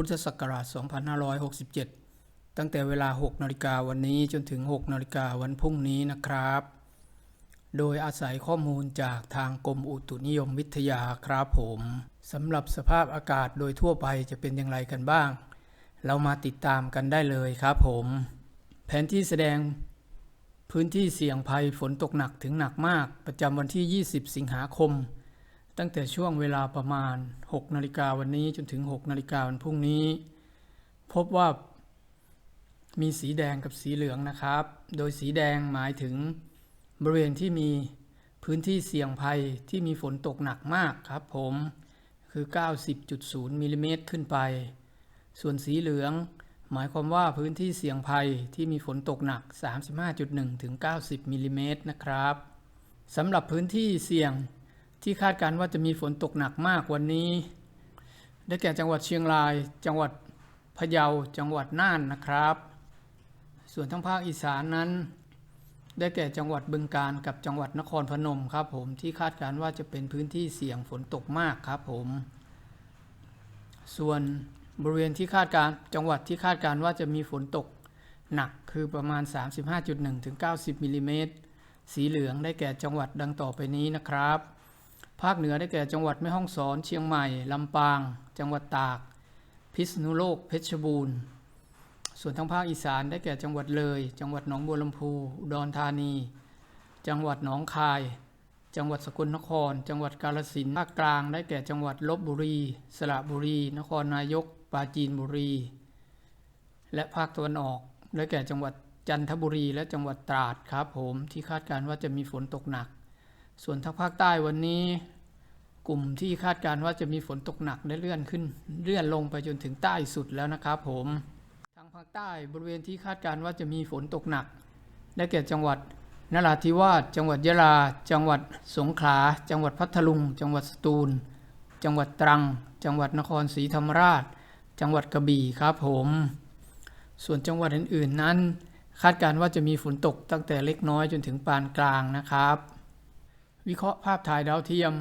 พุทธศักราช 2567 ตั้งแต่เวลา 6นาฬิกาวันนี้จนถึง 6นาฬิกาวันพรุ่งนี้นะครับ โดยอาศัยข้อมูลจากทางกรมอุตุนิยมวิทยาครับผมสำหรับสภาพอากาศโดยทั่วไปจะเป็นอย่างไรกันบ้าง เรามาติดตามกันได้เลยครับผม แผนที่แสดงพื้นที่เสี่ยงภัยฝนตกหนักถึงหนักมากประจำวันที่ 20 สิงหาคม ตั้งแต่ช่วงเวลาประมาณ 6 นาฬิกาวันนี้จนถึง 6 นาฬิกาวันพรุ่งนี้ พบว่ามีสีแดงกับสีเหลืองนะครับ โดยสีแดงหมายถึงบริเวณที่มีพื้นที่เสี่ยงภัยที่มีฝนตกหนักมากครับผมคือ 90.0มิลลิเมตรขึ้นไป ส่วนสีเหลือง หมายความว่าพื้นที่เสี่ยงภัยที่มีฝนตกหนัก 35.1 ถึง 90มิลลิเมตรนะครับสำหรับพื้นที่เสี่ยง ที่คาดการณ์ว่าจะมีฝนตกหนักมากวันนี้ ได้แก่จังหวัดเชียงราย จังหวัดพะเยา จังหวัดน่านนะครับ ส่วนทั้งภาคอีสานนั้น ได้แก่จังหวัดบึงกาฬกับจังหวัดนครพนมครับผมที่คาดการณ์ว่าจะเป็นพื้นที่เสี่ยงฝนตกมากครับผม ส่วนบริเวณที่คาดการณ์จังหวัดที่คาดการณ์ว่าจะมีฝนตกหนักคือประมาณ 35.1ถึง90มิลลิเมตรสีเหลืองได้แก่จังหวัดดังต่อไปนี้นะครับ ภาคเหนือได้แก่จังหวัดแม่ฮ่องสอน เชียงใหม่ ลำปาง จังหวัดตาก พิษณุโลก เพชรบูรณ์ ส่วนทางภาคอีสานได้แก่จังหวัดเลย จังหวัดหนองบัวลำพูอุดรธานี จังหวัดหนองคาย จังหวัดสกลนคร จังหวัดกาฬสินธุ์ภาคกลาง ได้แก่จังหวัดลบบุรี สระบุรี นครนายก ปราจีนบุรี และภาคตะวันออก ได้แก่จังหวัดจันทบุรีและจังหวัดตราดครับผมที่คาดการณ์ว่าจะมีฝนตกหนัก ส่วนทางภาคใต้วันนี้ กลุ่มที่คาดการณ์ว่าจะมีฝนตกหนักได้เลื่อนขึ้น เลื่อนลงไปจนถึงใต้สุดแล้วนะครับผม ทางภาคใต้บริเวณที่คาดการณ์ว่าจะมีฝนตกหนัก ได้แก่จังหวัดนราธิวาส จังหวัดยะลา จังหวัดสงขลา จังหวัดพัทลุง จังหวัดสตูล จังหวัดตรัง จังหวัดนครศรีธรรมราช จังหวัดกระบี่ครับผม ส่วนจังหวัดอื่นๆนั้น คาดการณ์ว่าจะมีฝนตกตั้งแต่เล็กน้อยจนถึงปานกลางนะครับ วิเคราะห์ภาพถ่ายดาวเทียม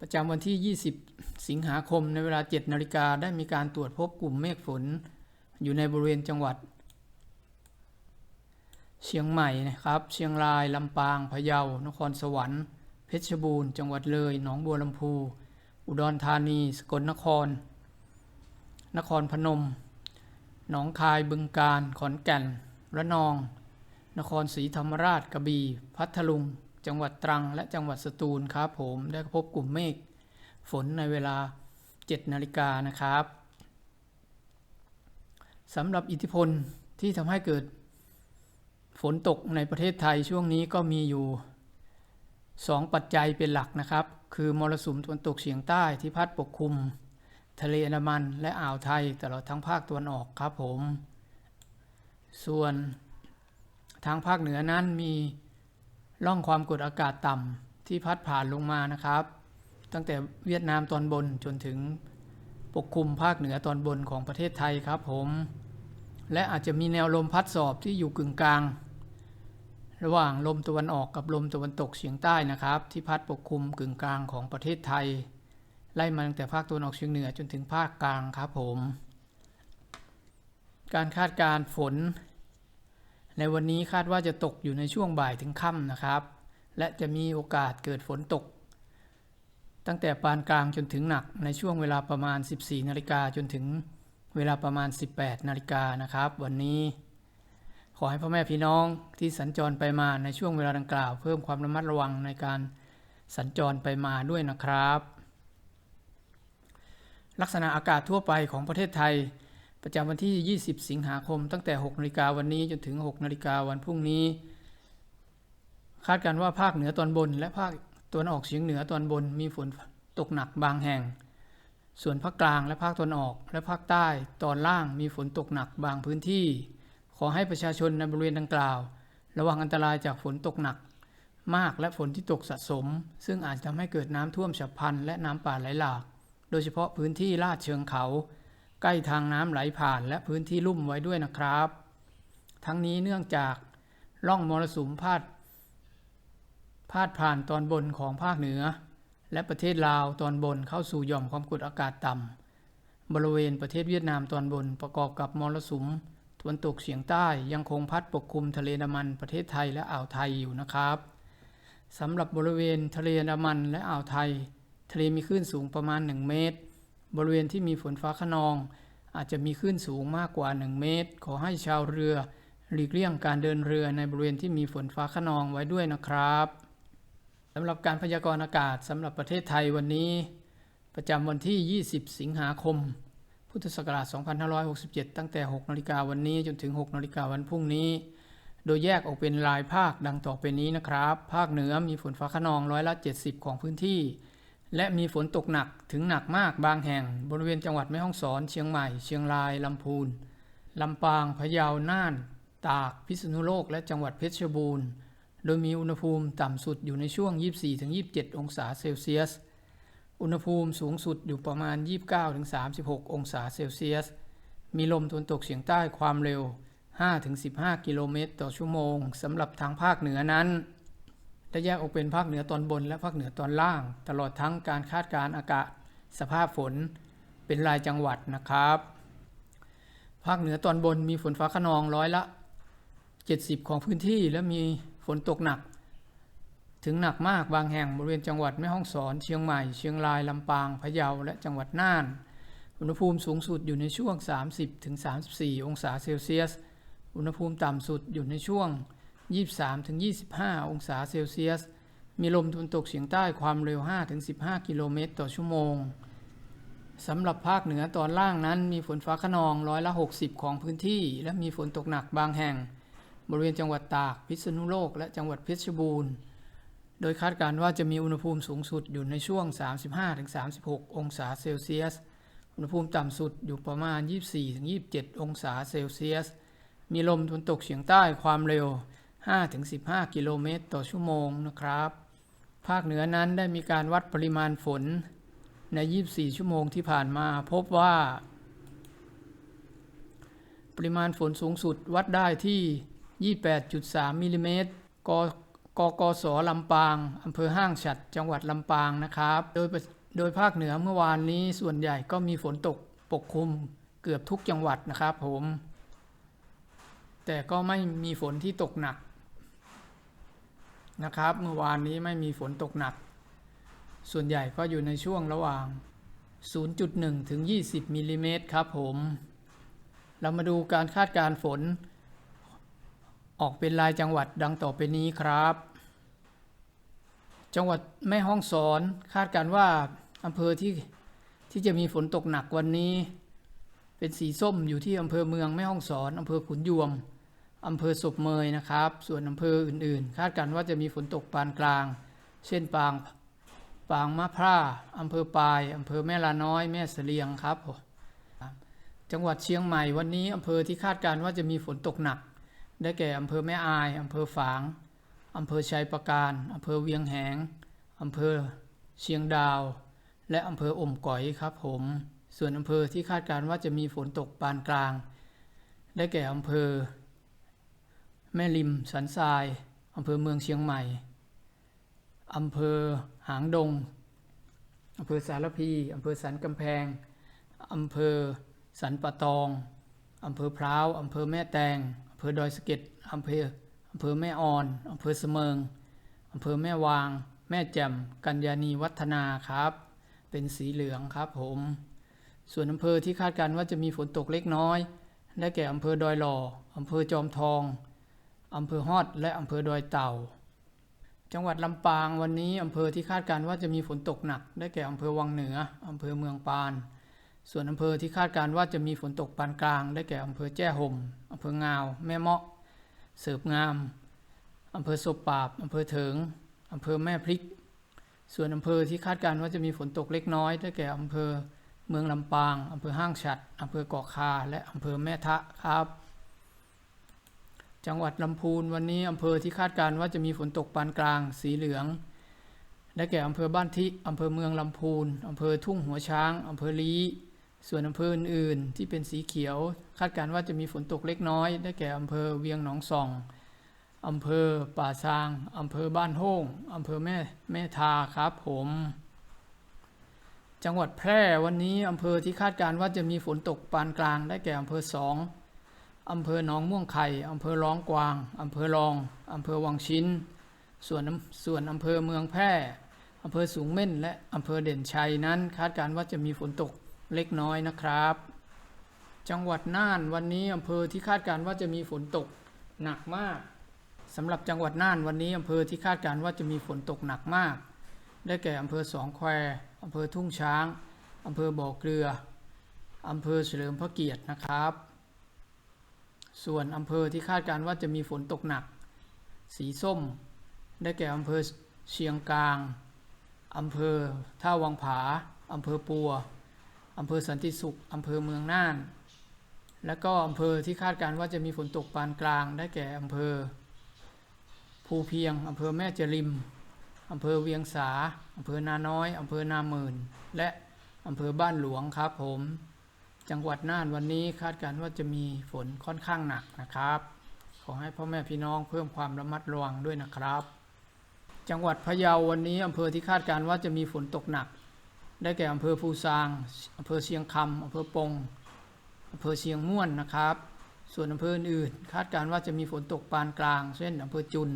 ประจำวันที่ 20 สิงหาคมในเวลา 7 นาฬิกาได้มีการตรวจพบกลุ่มเมฆฝน อยู่ในบริเวณจังหวัด เชียงใหม่นะครับ เชียงราย ลำปาง พะเยา นครสวรรค์ เพชรบูรณ์ จังหวัดเลย หนองบัวลำพู อุดรธานี สกลนคร นครพนม หนองคาย บึงกาฬ ขอนแก่น ระนอง นครศรีธรรมราช กระบี่ พัทลุง จังหวัดตรัง และจังหวัดสตูลครับผมได้พบกลุ่มเมฆฝนในเวลา 7 นาฬิกานะครับสำหรับอิทธิพลที่ทำให้เกิดฝนตกในประเทศไทยช่วงนี้ก็มีอยู่ 2 ปัจจัยเป็นหลักนะครับ คือมรสุมตะวันตกเฉียงใต้ที่พัดปกคลุม ทะเลอันดามันและอ่าวไทยตลอดทั้งภาคตะวันออกครับผม ส่วนทางภาคเหนือนั้นมี ร่องความกดอากาศต่ำที่พัดผ่านลงมานะครับ ตั้งแต่เวียดนามตอนบนจนถึงปกคลุมภาคเหนือตอนบนของประเทศไทยครับผม และอาจจะมีแนวลมพัดสอบที่อยู่กึ่งกลาง ระหว่างลมตะวันออกกับลมตะวันตกเฉียงใต้นะครับ ที่พัดปกคลุมกึ่งกลางของประเทศไทย ไล่มาตั้งแต่ภาคตะวันออกเฉียงเหนือจนถึงภาคกลางครับผม การคาดการณ์ฝน ในวันนี้คาดว่าจะตกอยู่ในช่วงบ่ายถึงค่ำนะครับ และจะมีโอกาสเกิดฝนตก ตั้งแต่ปานกลางจนถึงหนักในช่วงเวลาประมาณ 14นาฬิกาจนถึงเวลาประมาณ 18นาฬิกานะครับ วันนี้ ขอให้พ่อแม่พี่น้องที่สัญจรไปมาในช่วงเวลาดังกล่าว เพิ่มความระมัดระวังในการสัญจรไปมาด้วยนะครับ ลักษณะอากาศทั่วไปของประเทศไทย ประจำวันที่ 20 สิงหาคม ตั้งแต่ 6นาฬิกาวันนี้จนถึง 6นาฬิกาวันพรุ่งนี้ คาดการณ์ว่าภาคเหนือตอนบน และภาคตะวันออกเฉียงเหนือตอนบนมีฝนตกหนักบางแห่ง ส่วนภาคกลางและภาคตะวันออก และภาคใต้ตอนล่างมีฝนตกหนักบางพื้นที่ ขอให้ประชาชนในบริเวณดังกล่าว ระวังอันตรายจากฝนตกหนัก มากและฝนที่ตกสะสม ซึ่งอาจทำให้เกิดน้ำท่วมฉับพลันและน้ำป่าไหลหลาก โดยเฉพาะพื้นที่ลาดเชิงเขา ใกล้ทางน้ำไหลผ่านและพื้นที่ลุ่มไว้ด้วยนะครับ ทั้งนี้เนื่องจากร่องมรสุมพาดพาดผ่านตอนบนของภาคเหนือ และประเทศลาวตอนบนเข้าสู่หย่อมความกดอากาศต่ำบริเวณประเทศเวียดนามตอนบนประกอบกับมรสุมตะวันตกเฉียงใต้ยังคงพัดปกคลุมทะเลอันดามันประเทศไทยและอ่าวไทยอยู่นะครับสำหรับบริเวณทะเลอันดามันและอ่าวไทย ทะเลมีคลื่นสูงประมาณ 1 เมตร บริเวณที่มีฝนฟ้าขนอง อาจจะมีคลื่นสูงมากกว่า 1 เมตร ขอให้ชาวเรือ หลีกเลี่ยงการเดินเรือในบริเวณที่มีฝนฟ้าขนองไว้ด้วยนะครับสำหรับการพยากรณ์อากาศสำหรับประเทศไทยวันนี้ ประจำวันที่ 20 สิงหาคม พุทธศักราช 2567 ตั้งแต่ 6 นาฬิกาวันนี้จนถึง 6 นาฬิกาวันพรุ่งนี้ โดยแยกออกเป็นรายภาคดังต่อไปนี้นะครับ ภาคเหนือมีฝนฟ้าขนองร้อยละ 70 ของพื้นที่ และมีฝนตกหนักถึงหนักมากบางแห่ง บริเวณจังหวัดแม่ฮ่องสอน เชียงใหม่ เชียงราย ลำพูน ลำปาง พะเยา น่าน ตาก พิษณุโลก และจังหวัดเพชรบูรณ์ โดยมีอุณหภูมิต่ำสุดอยู่ในช่วง 24-27 องศาเซลเซียส อุณหภูมิสูงสุดอยู่ประมาณ 29-36 องศาเซลเซียส มีลมตะวันตกเฉียงใต้ความเร็ว 5-15 กิโลเมตรต่อชั่วโมงสำหรับทางภาคเหนือนั้น ได้แยกออกเป็นภาคเหนือตอนบนและภาคเหนือตอนล่าง ตลอดทั้งการคาดการณ์อากาศสภาพฝนเป็นรายจังหวัดนะครับ ภาคเหนือตอนบนมีฝนฟ้าขนองร้อยละ 70 ของพื้นที่และมีฝนตกหนัก ถึงหนักมากบางแห่งบริเวณจังหวัดแม่ฮ่องสอน เชียงใหม่ เชียงราย ลำปาง พะเยา และจังหวัดน่าน อุณหภูมิสูงสุดอยู่ในช่วง 30-34 องศาเซลเซียส อุณหภูมิต่ำสุดอยู่ในช่วง 23-25 องศาเซลเซียส มีลมตะวันตกเฉียงใต้ความเร็ว 5-15 กิโลเมตรต่อชั่วโมงสำหรับภาคเหนือตอนล่างนั้นมีฝนฟ้าขนองร้อยละ 60 ของพื้นที่ และมีฝนตกหนักบางแห่ง บริเวณจังหวัดตาก พิษณุโลก และจังหวัดเพชรบูรณ์ โดยคาดการณ์ว่าจะมีอุณหภูมิสูงสุดอยู่ในช่วง 35-36 องศาเซลเซียส อุณหภูมิต่ำสุดอยู่ประมาณ 24-27 องศาเซลเซียส มีลมตะวันตกเฉียงใต้ความเร็ว 5-15 กิโลเมตรต่อชั่วโมงนะครับ ภาคเหนือนั้นได้มีการวัดปริมาณฝนใน 24 ชั่วโมงที่ผ่านมาพบว่า ปริมาณฝนสูงสุดวัดได้ที่ 28.3มิลลิเมตรกกกสลำปางอำเภอห้างฉัดจังหวัดลำปางนะครับ โดยโดยภาคเหนือเมื่อวานนี้ส่วนใหญ่ก็มีฝนตกปกคลุมเกือบทุกจังหวัดนะครับผม แต่ก็ไม่มีฝนที่ตกหนัก นะครับ เมื่อวานนี้ไม่มีฝนตกหนัก ส่วนใหญ่ก็อยู่ในช่วงระหว่าง 0.1 ถึง 20มิลลิเมตรครับผม เรามาดูการคาดการณ์ฝน ออกเป็นรายจังหวัดดังต่อไปนี้ครับ จังหวัดแม่ฮ่องสอนคาดการณ์ว่าอำเภอที่ที่จะมีฝนตกหนักวันนี้ เป็นสีส้มอยู่ที่อำเภอเมืองแม่ฮ่องสอนอำเภอขุนยวม อำเภอศพเมยนะครับ ส่วนอำเภออื่นๆ คาดการณ์ว่าจะมีฝนตกปานกลาง เช่นปางปางมะพร้าอำเภอปายอำเภอแม่ลาน้อย แม่เสลียงครับ จังหวัดเชียงใหม่วันนี้อำเภอที่คาดการณ์ว่าจะมีฝนตกหนัก ได้แก่อำเภอแม่อายอำเภอฝางอำเภอชัยประการอำเภอเวียงแหงอำเภอเชียงดาว และอำเภออมก๋อยครับผม ส่วนอำเภอที่คาดการณ์ว่าจะมีฝนตกปานกลาง ได้แก่อำเภอ แม่ริมสันทรายอำเภอเมืองเชียงใหม่อำเภอหางดงอำเภอสารพีอำเภอสันกำแพงอำเภอสันปะตองอำเภอพร้าวอำเภอแม่แตงอำเภอดอยสะเก็ดอำเภออำเภอแม่ออนอำเภอเสมิงอำเภอแม่วาง แม่แจ่มกัญญานีวัฒนาครับ เป็นสีเหลืองครับผม ส่วนอำเภอที่คาดการณ์ว่าจะมีฝนตกเล็กน้อย ได้แก่อำเภอดอยหล่ออำเภอจอมทอง อำเภอฮอดและอำเภอดอยเต่า จังหวัดลำปางวันนี้อำเภอที่คาดการณ์ว่าจะมีฝนตกหนัก ได้แก่อำเภอวังเหนืออำเภอเมืองปาน ส่วนอำเภอที่คาดการณ์ว่าจะมีฝนตกปานกลาง ได้แก่อำเภอแจ้ห่มอำเภองาว แม่เมาะ เสิบงามอำเภอศพปราบอำเภอเถิงอำเภอแม่พริก ส่วนอำเภอที่คาดการณ์ว่าจะมีฝนตกเล็กน้อย ได้แก่อำเภอเมืองลำปางอำเภอห้างฉัดอำเภอเกาะคา และอำเภอแม่ทะครับ จังหวัดลำพูนวันนี้อำเภอที่คาดการณ์ว่าจะมีฝนตกปานกลางสีเหลือง ได้แก่อำเภอบ้านทิอำเภอเมืองลำพูนอำเภอทุ่งหัวช้างอำเภอลีส่วนอำเภออื่นๆที่เป็นสีเขียว คาดการณ์ว่าจะมีฝนตกเล็กน้อย ได้แก่อำเภอเวียงหนองสองอำเภอป่าซางอำเภอบ้านโฮ่งอำเภอแม่แม่ทาครับผม จังหวัดแพร่วันนี้อำเภอที่คาดการณ์ว่าจะมีฝนตกปานกลาง ได้แก่อำเภอสอง อำเภอหนองม่วงไข่อำเภอร้องกวางอำเภอรองอำเภอวังชิ้น ส่วนส่วนอำเภอเมืองแพร่อำเภอสูงเม่น และอำเภอเด่นชัยนั้น คาดการณ์ว่าจะมีฝนตกเล็กน้อยนะครับ จังหวัดน่านวันนี้อำเภอที่คาดการณ์ว่าจะมีฝนตกหนักมากสำหรับจังหวัดน่านวันนี้อำเภอที่คาดการณ์ว่าจะมีฝนตกหนักมาก ได้แก่อำเภอสองแควอำเภอทุ่งช้างอำเภอบ่อเกลืออำเภอเฉลิมพระเกียรตินะครับ ส่วนอำเภอที่คาดการณ์ว่าจะมีฝนตกหนัก สีส้ม ได้แก่อำเภอเชียงกลางอำเภอท่าวังผาอำเภอปัวอำเภอสันติสุขอำเภอเมืองน่าน และก็อำเภอที่คาดการณ์ว่าจะมีฝนตกปานกลาง ได้แก่อำเภอ ภูเพียงอำเภอแม่จริมอำเภอเวียงสาอำเภอนาน้อยอำเภอนาหมื่น และอำเภอบ้านหลวงครับผม จังหวัดน่านวันนี้คาดการณ์ว่าจะมีฝนค่อนข้างหนักนะครับ ขอให้พ่อแม่พี่น้องเพิ่มความระมัดระวังด้วยนะครับ จังหวัดพะเยาวันนี้อำเภอที่คาดการณ์ว่าจะมีฝนตกหนัก ได้แก่อำเภอภูซางอำเภอเชียงคำอำเภอปงอำเภอเชียงม่วนนะครับ ส่วนอำเภออื่นๆคาดการณ์ว่าจะมีฝนตกปานกลาง เช่นอำเภอจุน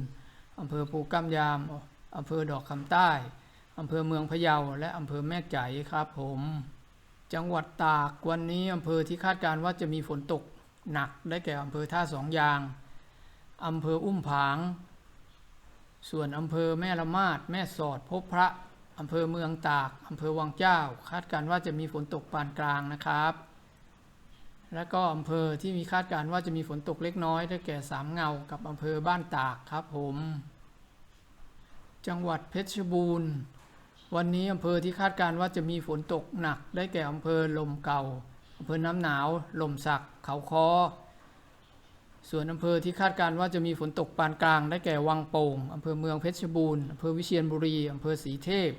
อำเภอภูกำยามอำเภอดอกคำใต้อำเภอเมืองพะเยาและอำเภอแม่ใจครับผม จังหวัดตากวันนี้อำเภอที่คาดการณ์ว่าจะมีฝนตกหนักได้แก่อำเภอท่าสองยางอำเภออุ้มผาง ส่วนอำเภอแม่ละมาดแม่สอดพบพระอำเภอเมืองตากอำเภอวังเจ้า คาดการณ์ว่าจะมีฝนตกปานกลางนะครับ และก็อำเภอที่มีคาดการณ์ว่าจะมีฝนตกเล็กน้อยได้แก่สามเงากับอำเภอบ้านตากครับผม จังหวัดเพชรบูรณ์ วันนี้อำเภอที่คาดการณ์ว่าจะมีฝนตกหนัก ได้แก่อำเภอลมเก่าอำเภอน้ำหนาวลมสักเขาคอส่วนอำเภอที่คาดการณ์ว่าจะมีฝนตกปานกลาง ได้แก่วังโป่งอำเภอเมืองเพชรบูรณ์อำเภอวิเชียรบุรีอำเภอศรีเทพ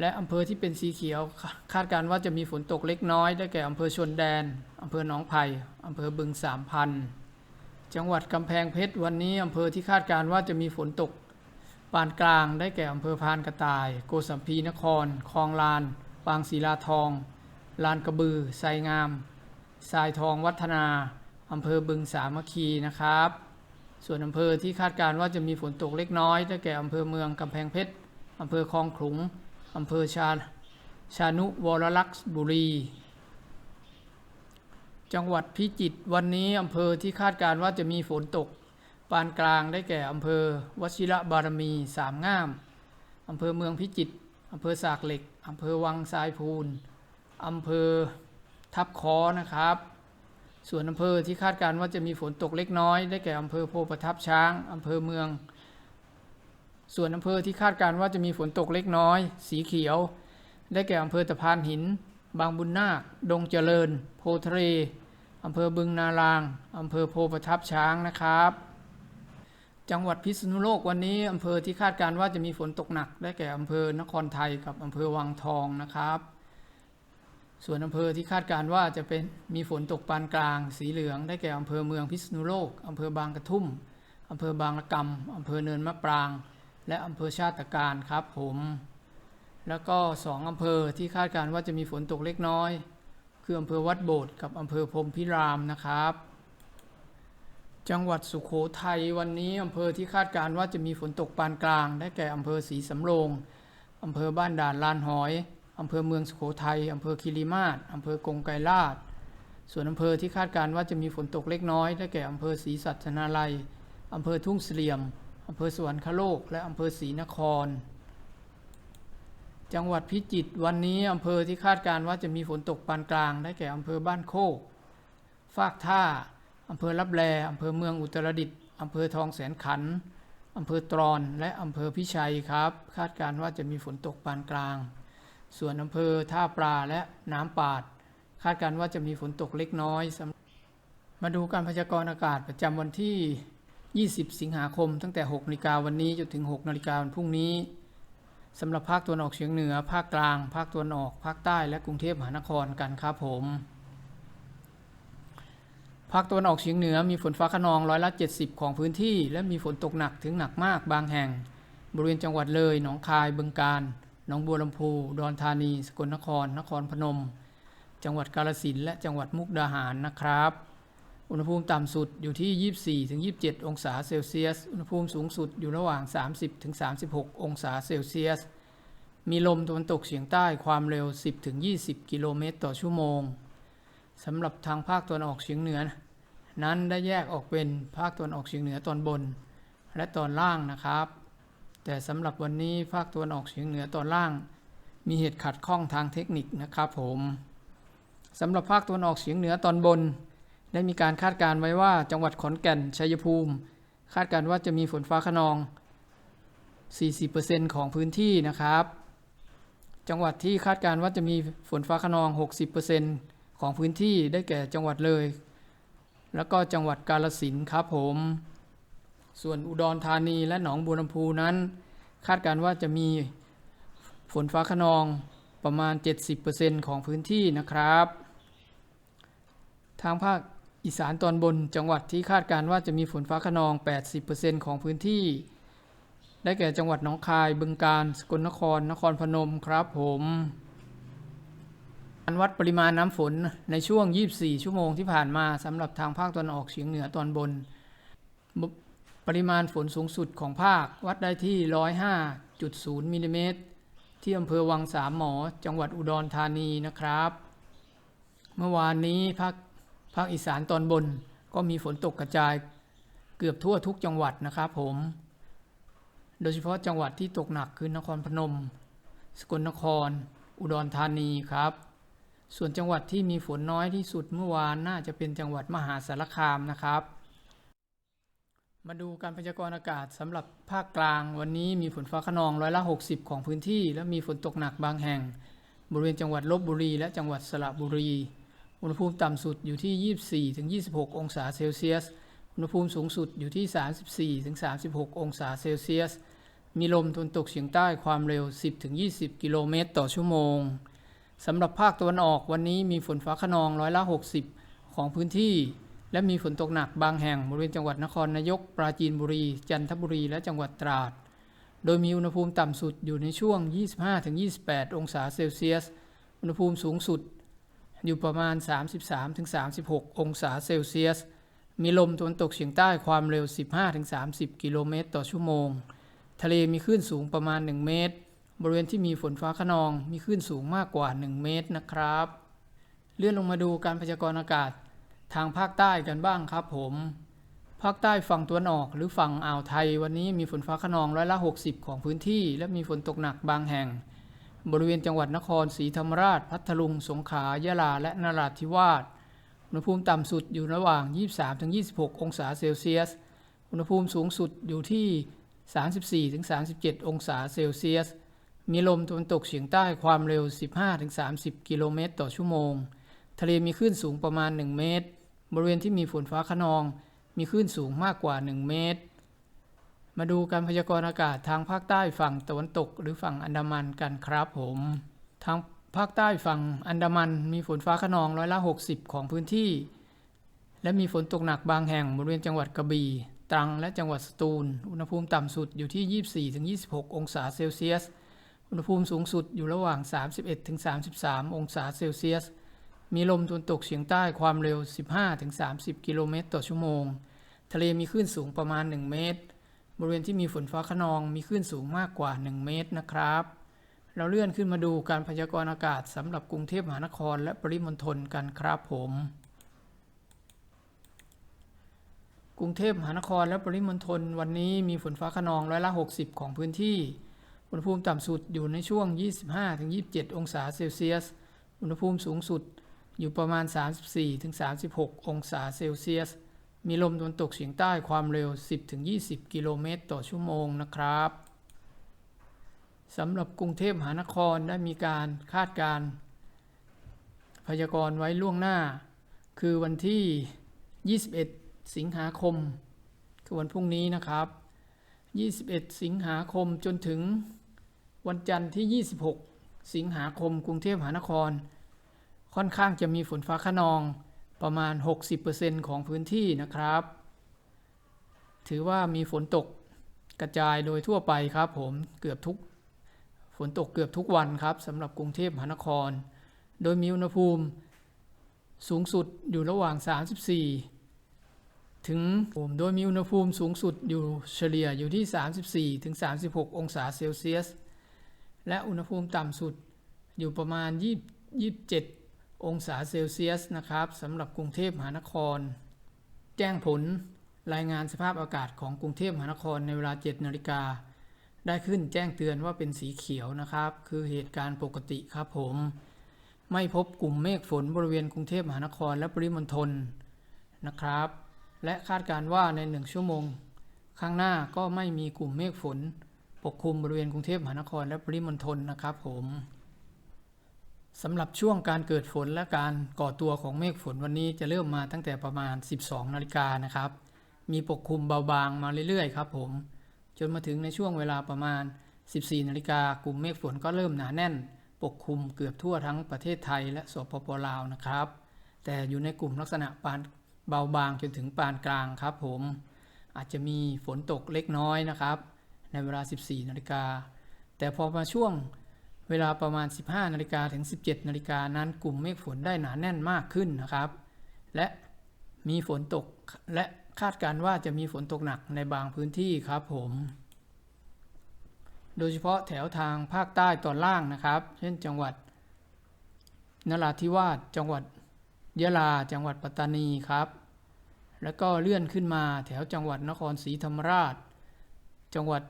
และอำเภอที่เป็นสีเขียวคาดการณ์ว่าจะมีฝนตกเล็กน้อย ได้แก่อำเภอชนแดนอำเภอหนองไผ่อำเภอบึงสามพัน จังหวัดกำแพงเพชรวันนี้อำเภอที่คาดการณ์ว่าจะมีฝนตก ปานกลางได้แก่อำเภอพานกระต่าย โกสัมพีนคร คลองลาน ปางศิลาทอง ลานกระบือไซงาม ทรายทองวัฒนาอำเภอบึงสามัคคีนะครับ ส่วนอำเภอที่คาดการณ์ว่าจะมีฝนตกเล็กน้อย ได้แก่อำเภอเมืองกำแพงเพชรอำเภอคลองขลุงอำเภอชาชานุวรลักษ์บุรี จังหวัดพิจิตรวันนี้อำเภอที่คาดการณ์ว่าจะมีฝนตก ปานกลางได้แก่อำเภอวชิระบารมีสามง่ามอำเภอเมืองพิจิตรอำเภอสากเหล็กอำเภอวังทรายพูนอำเภอทับคอนะครับ ส่วนอำเภอที่คาดการณ์ว่าจะมีฝนตกเล็กน้อย ได้แก่อำเภอโพประทับช้างอำเภอเมือง ส่วนอำเภอที่คาดการณ์ว่าจะมีฝนตกเล็กน้อย สีเขียว ได้แก่อำเภอตะพานหิน บางบุญนาค ดงเจริญ โพทะเลอำเภอบึงนารางอำเภอโพประทับช้างนะครับ จังหวัดพิษณุโลกวันนี้อำเภอที่คาดการว่าจะมีฝนตกหนักได้แก่อำเภอนครไทยกับอำเภอวังทองนะครับ ส่วนอำเภอที่คาดการว่าจะเป็นมีฝนตกปานกลาง สีเหลืองได้แก่อำเภอเมืองพิษณุโลกอำเภอบางกระทุ่มอำเภอบางละกำอำเภอเนินมะปราง และอำเภอชาติการครับผม แล้วก็สองอำเภอที่คาดการว่าจะมีฝนตกเล็กน้อย คืออำเภอวัดโบสถ์กับอำเภอพรมพิรามนะครับ จังหวัดสุโขทัยวันนี้อำเภอที่คาดการว่าจะมีฝนตกปานกลาง ได้แก่อำเภอศรีสำโรงอำเภอบ้านด่านลานหอยอำเภอเมืองสุโขทัยอำเภอคีรีมาศอำเภอกงไกรลาดส่วนอำเภอที่คาดการว่าจะมีฝนตกเล็กน้อย ได้แก่อำเภอศรีสัชนาลัยอำเภอทุ่งเสลี่ยมอำเภอสวรรคโลก และอำเภอศรีนคร จังหวัดพิจิตรวันนี้อำเภอที่คาดการว่าจะมีฝนตกปานกลาง ได้แก่อำเภอบ้านโคก ฟากท่า อำเภอลับแลอำเภอเมืองอุตรดิตถ์อำเภอทองแสนขันอำเภอตรอน และอำเภอพิชัยครับ คาดการณ์ว่าจะมีฝนตกปานกลาง ส่วนอำเภอท่าปลาและน้ำปาด คาดการณ์ว่าจะมีฝนตกเล็กน้อย มาดูการพยากรณ์อากาศประจำวันที่ 20 สิงหาคม ตั้งแต่ 6นาฬิกาวันนี้จนถึง 6นาฬิกาวันพรุ่งนี้สำหรับภาคตะวันออกเฉียงเหนือ ภาคกลาง ภาคตะวันออก ภาคใต้ และกรุงเทพมหานครกันครับผม ภาคตะวันออกเฉียงเหนือมีฝนฟ้าขนองร้อยละ 70 ของพื้นที่ และมีฝนตกหนักถึงหนักมากบางแห่ง บริเวณจังหวัดเลย หนองคาย บึงกาฬ หนองบัวลำพู ดอนธานี สกลนคร นครพนม จังหวัดกาฬสินธุ์และจังหวัดมุกดาหารนะครับ อุณหภูมิต่ำสุดอยู่ที่ 24-27 องศาเซลเซียส อุณหภูมิสูงสุดอยู่ระหว่าง 30-36 องศาเซลเซียส มีลมตะวันตกเฉียงใต้ความเร็ว 10-20 กิโลเมตรต่อชั่วโมง สำหรับทางภาคตะวันออกเฉียงเหนือ นั้นได้แยกออกเป็นภาคตะวันออกเฉียงเหนือตอนบน และตอนล่างนะครับ แต่สำหรับวันนี้ภาคตะวันออกเฉียงเหนือตอนล่าง มีเหตุขัดข้องทางเทคนิคนะครับผมสำหรับภาคตะวันออกเฉียงเหนือตอนบน ได้มีการคาดการณ์ไว้ว่าจังหวัดขอนแก่นชัยภูมิ คาดการณ์ว่าจะมีฝนฟ้าขนอง 40%ของพื้นที่นะครับ จังหวัดที่คาดการณ์ว่าจะมีฝนฟ้าขนอง 60% ของพื้นที่ได้แก่จังหวัดเลย แล้วก็จังหวัดกาฬสินครับผม ส่วนอุดรธานีและหนองบัวลำพูนั้น คาดการว่าจะมีฝนฟ้าขนองประมาณ 70%ของพื้นที่นะครับ ทางภาคอีสานตอนบนจังหวัดที่คาดการว่าจะมีฝนฟ้าขนอง 80%ของพื้นที่ ได้แก่จังหวัดหนองคาย บึงกาฬ สกลนคร นครพนมครับผม การวัดปริมาณน้ำฝนในช่วง 24 ชั่วโมงที่ผ่านมาสำหรับทางภาคตะวันออกเฉียงเหนือตอนบน ปริมาณฝนสูงสุดของภาควัดได้ที่ 105.0มิลลิเมตรที่อำเภอวังสามหมอ จังหวัดอุดรธานีนะครับ เมื่อวานนี้ภาคภาคอีสานตอนบนก็มีฝนตกกระจายเกือบทั่วทุกจังหวัดนะครับผม โดยเฉพาะจังหวัดที่ตกหนักคือนครพนม สกลนคร อุดรธานีครับ ส่วนจังหวัดที่มีฝนน้อยที่สุดเมื่อวานน่าจะเป็นจังหวัดมหาสารคามนะครับ มาดูการพยากรณ์อากาศสำหรับภาคกลาง วันนี้มีฝนฟ้าขนองร้อยละ 60 ของพื้นที่ และมีฝนตกหนักบางแห่ง บริเวณจังหวัดลบบุรี และจังหวัดสระบุรี อุณหภูมิต่ำสุดอยู่ที่ 24-26 องศาเซลเซียส อุณหภูมิสูงสุดอยู่ที่ 34-36 องศาเซลเซียส มีลมตะวันตกเฉียงใต้ความเร็ว 10-20 กิโลเมตรต่อชั่วโมง สำหรับภาคตะวันออกวันนี้มีฝนฟ้าขนองร้อยละ 60 ของพื้นที่ และมีฝนตกหนักบางแห่งบริเวณจังหวัดนครนายก ปราจีนบุรี จันทบุรีและจังหวัดตราด โดยมีอุณหภูมิต่ำสุดอยู่ในช่วง 25-28 องศาเซลเซียส อุณหภูมิสูงสุด อยู่ประมาณ 33-36 องศาเซลเซียส มีลมตะวันตกเฉียงใต้ความเร็ว 15-30 กิโลเมตรต่อชั่วโมง ทะเลมีคลื่นสูงประมาณ 1 เมตร บริเวณที่มีฝนฟ้าขนองมีคลื่นสูงมากกว่า 1 เมตรนะครับ เลื่อนลงมาดูการพยากรณ์อากาศทางภาคใต้กันบ้างครับผม ภาคใต้ฝั่งตะวันออกหรือฝั่งอ่าวไทย วันนี้มีฝนฟ้าขนองร้อยละ 60 ของพื้นที่ และมีฝนตกหนักบางแห่ง บริเวณจังหวัดนครศรีธรรมราช พัทลุง สงขลายะลา และนราธิวาส อุณหภูมิต่ำสุดอยู่ระหว่าง 23-26 องศาเซลเซียส อุณหภูมิสูงสุดอยู่ที่ 34-37 องศาเซลเซียส มีลมตะวันตกเฉียงใต้ความเร็ว 15-30 กิโลเมตรต่อชั่วโมง ทะเลมีคลื่นสูงประมาณ 1 เมตร บริเวณที่มีฝนฟ้าขนอง มีคลื่นสูงมากกว่า 1 เมตร มาดูการพยากรณ์อากาศทางภาคใต้ฝั่งตะวันตกหรือฝั่งอันดามันกันครับผม ทางภาคใต้ฝั่งอันดามันมีฝนฟ้าขนองร้อยละ 60 ของพื้นที่ และมีฝนตกหนักบางแห่งบริเวณจังหวัดกระบี่ ตรังและจังหวัดสตูล อุณหภูมิต่ำสุดอยู่ที่ 24-26 องศาเซลเซียส อุณหภูมิสูงสุดอยู่ระหว่าง 31-33 องศาเซลเซียส มีลมตะวันตกเฉียงใต้ความเร็ว 15-30 กิโลเมตรต่อชั่วโมง ทะเลมีคลื่นสูงประมาณ 1 เมตร บริเวณที่มีฝนฟ้าขนองมีคลื่นสูงมากกว่า 1 เมตรนะครับ เราเลื่อนขึ้นมาดูการพยากรณ์อากาศสำหรับกรุงเทพมหานครและปริมณฑลกันครับผมกรุงเทพมหานครและปริมณฑลวันนี้มีฝนฟ้าขนองร้อยละ 60 ของพื้นที่ อุณหภูมิต่ำสุดอยู่ในช่วง 25-27 องศาเซลเซียส อุณหภูมิสูงสุดอยู่ประมาณ 34-36 องศาเซลเซียส มีลมตะวันตกเฉียงใต้ความเร็ว 10-20 กิโลเมตรต่อชั่วโมงนะครับสำหรับกรุงเทพมหานครได้มีการคาดการ์พยากรณ์ไว้ล่วงหน้า คือวันที่ 21 สิงหาคม คือวันพรุ่งนี้นะครับ 21 สิงหาคมจนถึง วันจันทร์ที่ 26 สิงหาคมกรุงเทพมหานคร ค่อนข้างจะมีฝนฟ้าขนองประมาณ 60%ของพื้นที่นะครับ ถือว่ามีฝนตกกระจายโดยทั่วไปครับผมเกือบทุก ฝนตกเกือบทุกวันครับสำหรับกรุงเทพมหานคร โดยมีอุณหภูมิสูงสุดอยู่ระหว่าง 34 ถึงผมโดยมีอุณหภูมิสูงสุดอยู่เฉลี่ยอยู่ที่ 34 ถึง 36 องศาเซลเซียส และอุณหภูมิต่ำสุดอยู่ประมาณ 27 องศาเซลเซียสนะครับสำหรับกรุงเทพมหานคร แจ้งผลรายงานสภาพอากาศของกรุงเทพมหานครในเวลา 7 นาฬิกา ได้ขึ้นแจ้งเตือนว่าเป็นสีเขียวนะครับ คือเหตุการณ์ปกติครับผม ไม่พบกลุ่มเมฆฝนบริเวณกรุงเทพมหานครและปริมณฑลนะครับ และคาดการณ์ว่าใน 1 ชั่วโมง ข้างหน้าก็ไม่มีกลุ่มเมฆฝน ปกคลุมบริเวณกรุงเทพมหานครและปริมณฑลนะครับผมสำหรับช่วงการเกิดฝนและการก่อตัวของเมฆฝนวันนี้จะเริ่มมาตั้งแต่ประมาณ 12 นาฬิกานะครับ มีปกคลุมเบาบางมาเรื่อยๆครับผมจนมาถึงในช่วงเวลาประมาณ 14 นาฬิกากลุ่มเมฆฝนก็เริ่มหนาแน่น ปกคลุมเกือบทั่วทั้งประเทศไทยและสปปลาวนะครับ แต่อยู่ในกลุ่มลักษณะปานเบาบางจนถึงปานกลางครับผมอาจจะมีฝนตกเล็กน้อยนะครับ ในเวลา 14 นาฬิกา แต่พอมาช่วงเวลาประมาณ 15 นาฬิกาถึง 17 นาฬิกานั้นกลุ่มเมฆฝนได้หนาแน่นมากขึ้นนะครับ และมีฝนตกและคาดการว่าจะมีฝนตกหนักในบางพื้นที่ครับผม โดยเฉพาะแถวทางภาคใต้ตอนล่างนะครับ เช่นจังหวัดนราธิวาสจังหวัดยะลาจังหวัดปัตตานีครับ แล้วก็เลื่อนขึ้นมาแถวจังหวัดนครศรีธรรมราช จังหวัด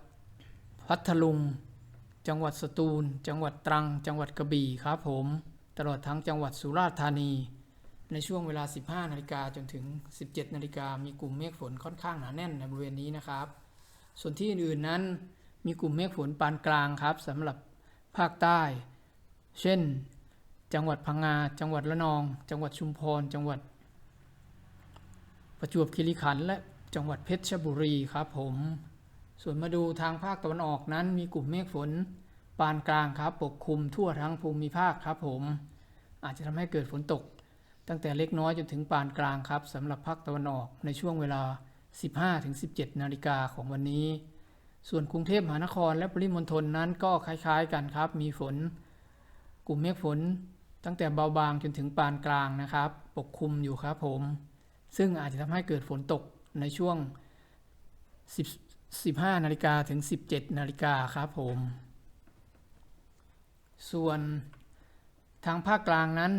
พัทลุง จังหวัดสตูล จังหวัดตรัง จังหวัดกระบี่ครับผม ตลอดทั้งจังหวัดสุราษฎร์ธานี ในช่วงเวลา 15 นาฬิกาจนถึง 17 นาฬิกามีกลุ่มเมฆฝนค่อนข้างหนาแน่นในบริเวณนี้นะครับ ส่วนที่อื่นๆนั้นมีกลุ่มเมฆฝนปานกลางครับสำหรับภาคใต้ เช่น จังหวัดพังงา จังหวัดระนอง จังหวัดชุมพร จังหวัด ประจวบคีรีขันธ์และจังหวัดเพชรบุรีครับผม ส่วนมาดูทางภาคตะวันออกนั้นมีกลุ่มเมฆฝน ปานกลางครับปกคลุมทั่วทั้งภูมิภาคครับผม อาจจะทำให้เกิดฝนตก ตั้งแต่เล็กน้อยจนถึงปานกลางครับสำหรับภาคตะวันออกในช่วงเวลา 15-17 นาฬิกาของวันนี้ ส่วนกรุงเทพมหานครและปริมณฑลนั้นก็คล้ายๆกันครับ มีฝน กลุ่มเมฆฝน ตั้งแต่เบาบางจนถึงปานกลางนะครับ ปกคลุมอยู่ครับผม ซึ่งอาจจะทำให้เกิดฝนตกในช่วง10 15นาฬิกาถึง 17นาฬิกาครับผม ส่วนทางภาคกลางนั้น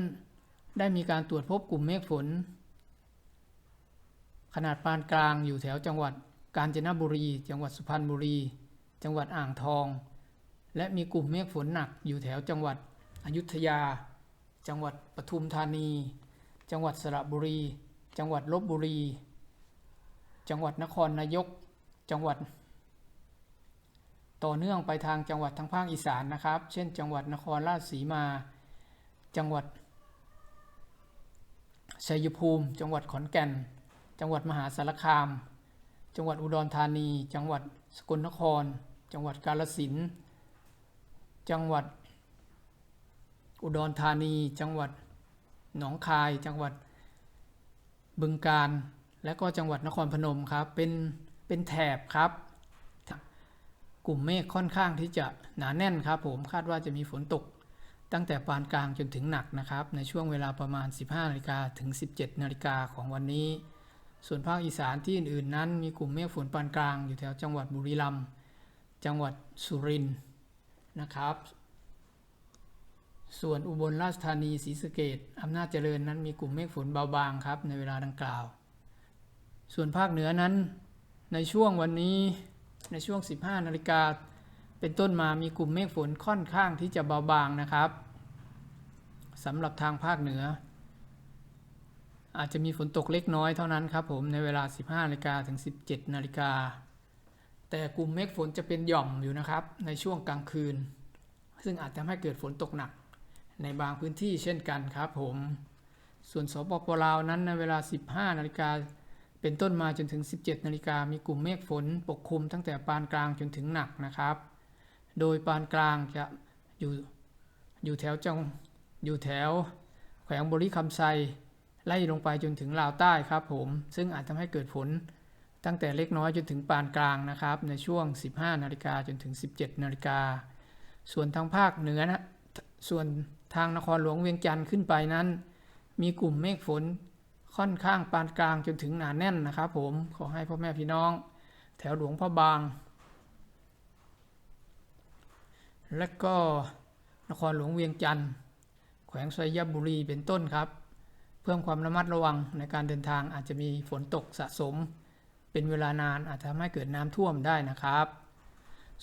ได้มีการตรวจพบกลุ่มเมฆฝน ขนาดปานกลางอยู่แถวจังหวัดกาญจนบุรี จังหวัดสุพรรณบุรี จังหวัดอ่างทอง และมีกลุ่มเมฆฝนหนักอยู่แถวจังหวัดอยุธยา จังหวัดปทุมธานี จังหวัดสระบุรี จังหวัดลบบุรี จังหวัดนครนายก จังหวัด ต่อเนื่องไปทางจังหวัดทางภาคอีสานนะครับ เช่น จังหวัดนครราชสีมา จังหวัดชัยภูมิ จังหวัดขอนแก่น จังหวัดมหาสารคาม จังหวัดอุดรธานี จังหวัดสกลนคร จังหวัดกาฬสินธุ์จังหวัดอุดรธานี จังหวัดหนองคาย จังหวัดบึงกาฬและก็จังหวัดนครพนมครับ เป็น เป็นแถบครับ กลุ่มเมฆค่อนข้างที่จะหนาแน่นครับ ผมคาดว่าจะมีฝนตก ตั้งแต่ปานกลางจนถึงหนักนะครับ ในช่วงเวลาประมาณ 15นาฬิกาถึง 17นาฬิกาของวันนี้ ส่วนภาคอีสานที่อื่นๆ นั้น มีกลุ่มเมฆฝนปานกลางอยู่แถวจังหวัดบุรีรัมย์จังหวัดสุรินทร์นะครับส่วนอุบลราชธานีศรีสะเกดอำนาจเจริญนั้นมีกลุ่มเมฆฝนเบาบางครับในเวลาดังกล่าว ส่วนภาคเหนือนั้น ในช่วงวันนี้ในช่วง 15 นาฬิกาเป็นต้นมามีกลุ่มเมฆฝนค่อนข้างที่จะเบาบางนะครับสำหรับทางภาคเหนือ อาจจะมีฝนตกเล็กน้อยเท่านั้นครับผมในเวลา 15นาฬิกาถึง 17นาฬิกาแต่กลุ่มเมฆฝนจะเป็นหย่อมอยู่นะครับ ในช่วงกลางคืน ซึ่งอาจจะทำให้เกิดฝนตกหนัก ในบางพื้นที่เช่นกันครับผม ส่วนสปปลาวนั้นในเวลา 15นาฬิกา เป็นต้นมาจนถึง 17นาฬิกามีกลุ่มเมฆฝนปกคลุมตั้งแต่ปานกลางจนถึงหนักนะครับ โดยปานกลางจะอยู่อยู่แถวจังอยู่แถว แขวงบริคำไซไล่ลงไปจนถึงลาวใต้ครับผม ซึ่งอาจทำให้เกิดฝนตั้งแต่เล็กน้อยจนถึงปานกลางนะครับ ในช่วง 15นาฬิกาจนถึง 17นาฬิกาส่วนทางภาคเหนือนะส่วนทางนครหลวงเวียงจันทร์ขึ้นไปนั้น มีกลุ่มเมฆฝน ค่อนข้างปานกลางจนถึงหนาแน่นนะครับผมขอให้พ่อแม่พี่น้อง แถวหลวงพ่อบาง และก็นครหลวงเวียงจันทร์แขวงไซยบุรีเป็นต้นครับ เพิ่มความระมัดระวังในการเดินทางอาจจะมีฝนตกสะสม เป็นเวลานานอาจจะทำให้เกิดน้ำท่วมได้นะครับ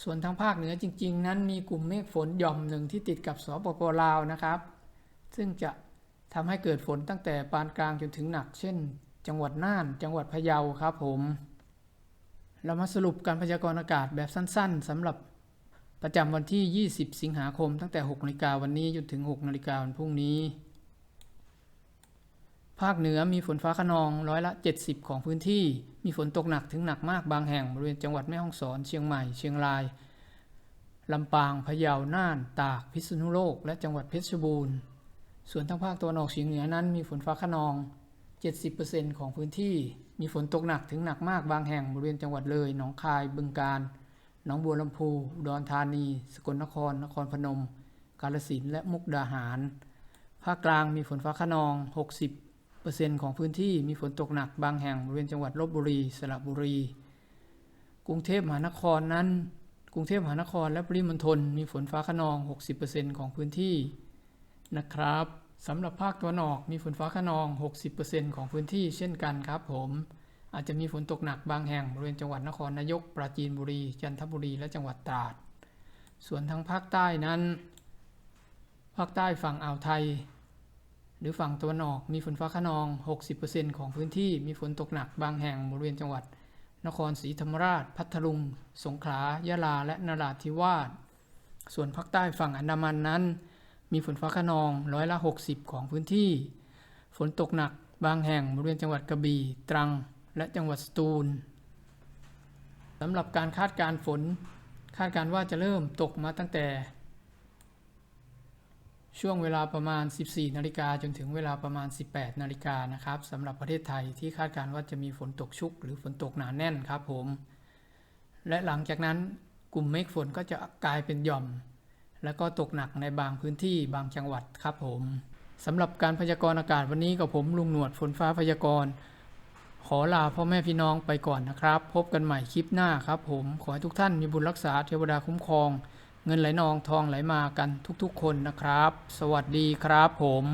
ส่วนทางภาคเหนือจริง ๆ นั้นมีกลุ่มเมฆฝนหย่อมหนึ่งที่ติดกับสปปลาวนะครับ ซึ่งจะ ทำให้เกิดฝนตั้งแต่ปานกลางจนถึงหนัก เช่น จังหวัดน่าน จังหวัดพะเยาครับผม เรามาสรุปการพยากรณ์อากาศแบบสั้น ๆสำหรับประจำวันที่ 20 สิงหาคม ตั้งแต่6นาฬิกาวันนี้จนถึง6นาฬิกาวันพรุ่งนี้ ภาคเหนือมีฝนฟ้าขนองร้อยละ 70 ของพื้นที่ มีฝนตกหนักถึงหนักมากบางแห่งบริเวณจังหวัดแม่ฮ่องสอน เชียงใหม่ เชียงราย ลำปาง พะเยา น่าน ตาก พิษณุโลก และจังหวัดเพชรบูรณ์ ส่วนทางภาคตะวันออกเฉียงเหนือนั้นมีฝนฟ้าขนอง 70%ของพื้นที่มีฝนตกหนักถึงหนักมากบางแห่งบริเวณจังหวัดเลย หนองคาย บึงกาฬ หนองบัวลำพูอุดรธานี สกลนคร นครพนม กาฬสินธุ์และมุกดาหาร ภาคกลางมีฝนฟ้าขนอง 60%ของพื้นที่มีฝนตกหนักบางแห่งบริเวณจังหวัดลบบุรี สระบุรี กรุงเทพมหานครนั้น กรุงเทพมหานครและปริมณฑลมีฝนฟ้าขนอง 60%ของพื้นที่นะครับ สำหรับภาคตะวันออกมีฝนฟ้าขนอง 60%ของพื้นที่เช่นกันครับผม อาจจะมีฝนตกหนักบางแห่งบริเวณจังหวัดนครนายก ปราจีนบุรี จันทบุรี และจังหวัดตราด ส่วนทางภาคใต้นั้น ภาคใต้ฝั่งอ่าวไทย หรือฝั่งตะวันออกมีฝนฟ้าขนอง 60%ของพื้นที่มีฝนตกหนักบางแห่งบริเวณจังหวัด นครศรีธรรมราช พัทลุง สงขลา ยะลา และนราธิวาส ส่วนภาคใต้ฝั่งอันดามันนั้น มีฝนฟ้าขนองร้อยละ 60 ของพื้นที่ ฝนตกหนักบางแห่งบริเวณจังหวัดกระบี่ตรัง และจังหวัดสตูลสำหรับการคาดการฝน คาดการว่าจะเริ่มตกมาตั้งแต่ ช่วงเวลาประมาณ 14 นาฬิกาจนถึงเวลาประมาณ 18 นาฬิกานะครับสำหรับประเทศไทยที่คาดการว่าจะมีฝนตกชุก หรือฝนตกหนาแน่นครับผม และหลังจากนั้นกลุ่มเมฆฝนก็จะกลายเป็นหย่อม แล้วก็ตกหนักในบางพื้นที่บางจังหวัดครับผมสำหรับการพยากรณ์อากาศวันนี้กับผมลุงหนวดฝนฟ้าพยากรณ์ ขอลาพ่อแม่พี่น้องไปก่อนนะครับ พบกันใหม่คลิปหน้าครับผม ขอให้ทุกท่านมีบุญรักษาเทวดาคุ้มครอง เงินไหลนองทองไหลมากันทุกๆ คนนะครับ สวัสดีครับผม